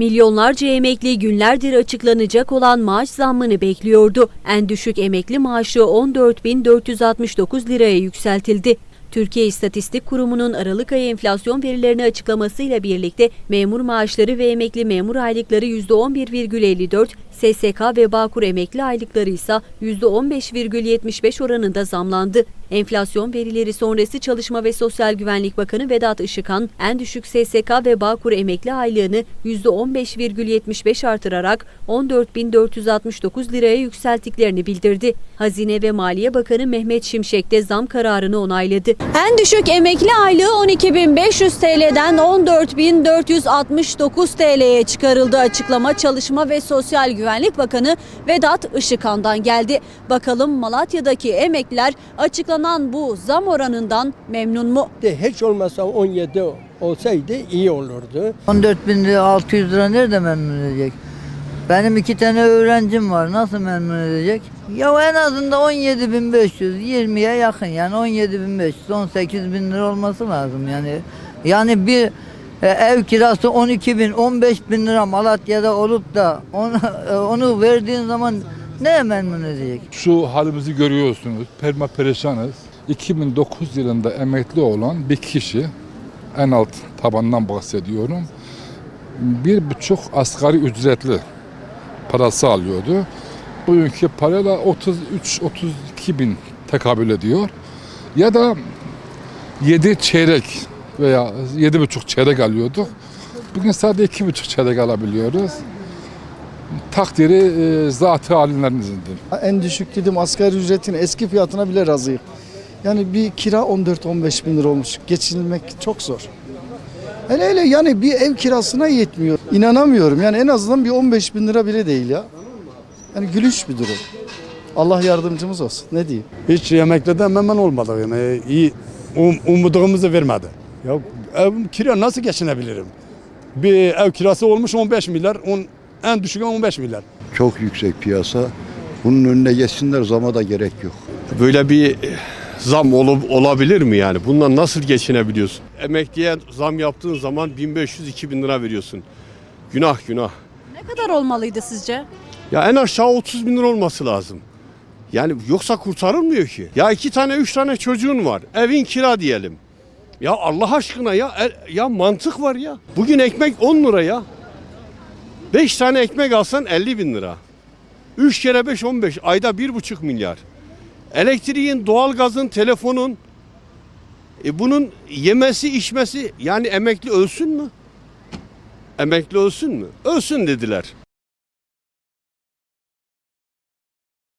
Milyonlarca emekli günlerdir açıklanacak olan maaş zammını bekliyordu. En düşük emekli maaşı 14.469 liraya yükseltildi. Türkiye İstatistik Kurumu'nun Aralık ayı enflasyon verilerini açıklamasıyla birlikte memur maaşları ve emekli memur aylıkları %11,54, SSK ve Bağkur emekli aylıkları ise %15,75 oranında zamlandı. Enflasyon verileri sonrası Çalışma ve Sosyal Güvenlik Bakanı Vedat Işıkhan, en düşük SSK ve Bağkur emekli aylığını %15,75 artırarak 14.469 liraya yükselttiklerini bildirdi. Hazine ve Maliye Bakanı Mehmet Şimşek de zam kararını onayladı. En düşük emekli aylığı 12.500 TL'den 14.469 TL'ye çıkarıldı açıklama Çalışma ve Sosyal Güvenlik Bakanı Vedat Işıkhan'dan geldi. Bakalım Malatya'daki emekliler açıklanan bu zam oranından memnun mu? De hiç olmazsa 17 olsaydı iyi olurdu. 14 bin lira 600 lira nerede memnun edecek? Benim iki tane öğrencim var. Nasıl memnun edecek? Ya en azından 17 bin 500, 20'ye yakın yani 17 bin 500, 18 bin lira olması lazım yani. Yani bir ev kirası 12 bin, 15 bin lira Malatya'da olup da onu, e, onu verdiğin zaman ne memnun edecek? Şu halimizi görüyorsunuz. Perma perişanız. 2009 yılında emekli olan bir kişi, en alt tabandan bahsediyorum, bir buçuk asgari ücretli parası alıyordu. Bugünkü parayla 33-32 bin tekabül ediyor. Ya da 7 çeyrek veya yedi buçuk çeyrek alıyorduk. Bugün sadece iki buçuk çeyrek alabiliyoruz. Takdiri e, zatı halinlerinizdir. En düşük dedim asgari ücretin eski fiyatına bile razıyım. Yani bir kira 14-15 bin lira olmuş. Geçinilmek çok zor. Hele hele yani bir ev kirasına yetmiyor. İnanamıyorum yani en azından bir 15 bin lira bile değil ya. Yani gülüş bir durum. Allah yardımcımız olsun. Ne diyeyim? Hiç yemekliden memnun olmadık yani iyi um, umduğumuzu vermedi. Ya ev kira nasıl geçinebilirim? Bir ev kirası olmuş 15 milyar, on, en düşük 15 milyar. Çok yüksek piyasa. Bunun önüne geçsinler zama da gerek yok. Böyle bir zam ol- olabilir mi yani? Bundan nasıl geçinebiliyorsun? Emekliye zam yaptığın zaman 1500-2000 lira veriyorsun. Günah günah. Ne kadar olmalıydı sizce? Ya en aşağı 30 bin lira olması lazım. Yani yoksa kurtarılmıyor ki. Ya iki tane üç tane çocuğun var. Evin kira diyelim. Ya Allah aşkına ya e- ya mantık var ya. Bugün ekmek 10 lira ya. 5 tane ekmek alsan 50 bin lira. 3 kere 5 15 ayda 1,5 milyar. Elektriğin, doğalgazın, telefonun e bunun yemesi, içmesi yani emekli ölsün mü? Emekli ölsün mü? Ölsün dediler.